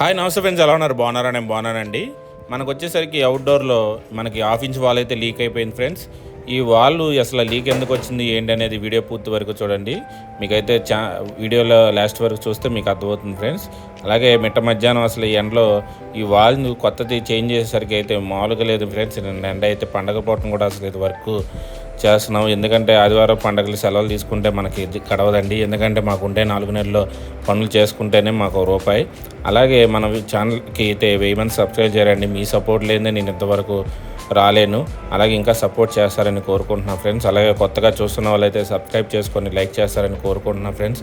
Hi నమస్తే friends ఎలా ఉన్నారు? బాగున్నారా? నేను బాగున్నానండి. మనకు వచ్చేసరికి అవుట్డోర్లో మనకి హాఫ్ ఇంచ్ వాల్ అయితే లీక్ అయిపోయింది ఫ్రెండ్స్ ఈ వాల్ అసలు లీక్ ఎందుకు వచ్చింది ఏంటి అనేది వీడియో పూర్తి వరకు చూడండి. మీకైతే చా వీడియోలో లాస్ట్ వరకు చూస్తే మీకు అర్థమవుతుంది ఫ్రెండ్స్ అలాగే మిట్ట మధ్యాహ్నం అసలు ఈ ఎండలో ఈ వాల్ని కొత్తది చేంజ్ చేసేసరికి అయితే మామూలుగా లేదు ఫ్రెండ్స్ ఎండ అయితే పండగ పోవటం కూడా అసలు ఇది వరకు చేస్తున్నాం. ఎందుకంటే ఆదివారం పండగలు సెలవులు తీసుకుంటే మనకి కడవదండి ఎందుకంటే మాకు ఉండే నాలుగు నెలల్లో పనులు చేసుకుంటేనే మాకు రూపాయి. అలాగే మన ఛానల్కి అయితే వెయ్యి మంది సబ్స్క్రైబ్ చేయండి మీ సపోర్ట్ లేదే నేను ఇంతవరకు రాలేను. అలాగే ఇంకా సపోర్ట్ చేస్తారని కోరుకుంటున్నాను ఫ్రెండ్స్. అలాగే కొత్తగా చూస్తున్న వాళ్ళైతే సబ్స్క్రైబ్ చేసుకొని లైక్ చేస్తారని కోరుకుంటున్నాను ఫ్రెండ్స్.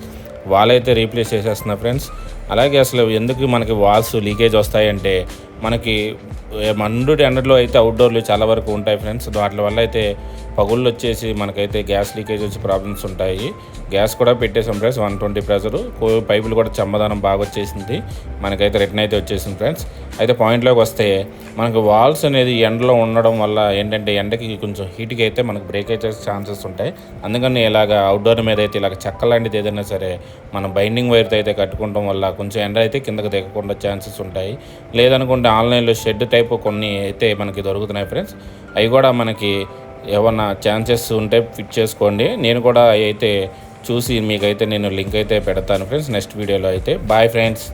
వాళ్ళైతే రీప్లేస్ చేసేస్తున్నా ఫ్రెండ్స్. అలాగే అసలు ఎందుకు మనకి వాల్స్ లీకేజ్ వస్తాయంటే మనకి మండు ఎండలో అయితే అవుట్డోర్లు చాలా వరకు ఉంటాయి ఫ్రెండ్స్ వాటి వల్ల అయితే పగుళ్ళు వచ్చేసి మనకైతే గ్యాస్ లీకేజ్ వచ్చి ప్రాబ్లమ్స్ ఉంటాయి. గ్యాస్ కూడా పెట్టేసాం ఫ్రెండ్స్ వన్ ట్వంటీ ప్రెజరు పైపులు కూడా చమ్మదానం బాగా వచ్చేసింది. మనకైతే రిటర్న్ అయితే వచ్చేసింది ఫ్రెండ్స్ అయితే పాయింట్లోకి వస్తే మనకు వాల్స్ అనేది ఎండలో ఉండడం వల్ల ఏంటంటే ఎండకి కొంచెం హీట్కి అయితే మనకు బ్రేక్ అయితే ఛాన్సెస్ ఉంటాయి. అందుకని ఇలాగ అవుట్డోర్ మీద అయితే ఇలాగ చెక్క లాంటిది ఏదైనా సరే మనం బైండింగ్ వైర్తో అయితే కట్టుకోవడం వల్ల కొంచెం ఎండ అయితే కిందకి దిగకుండా ఛాన్సెస్ ఉంటాయి. లేదనుకుంటే ఆన్లైన్లో షెడ్ టైప్ కొన్ని అయితే మనకి దొరుకుతున్నాయి ఫ్రెండ్స్. అవి కూడా మనకి ఏమన్నా ఛాన్సెస్ ఉంటే ఫిట్ చేసుకోండి. నేను కూడా అవి అయితే చూసి మీకైతే నేను లింక్ అయితే పెడతాను ఫ్రెండ్స్ నెక్స్ట్ వీడియోలో అయితే. Boy friends.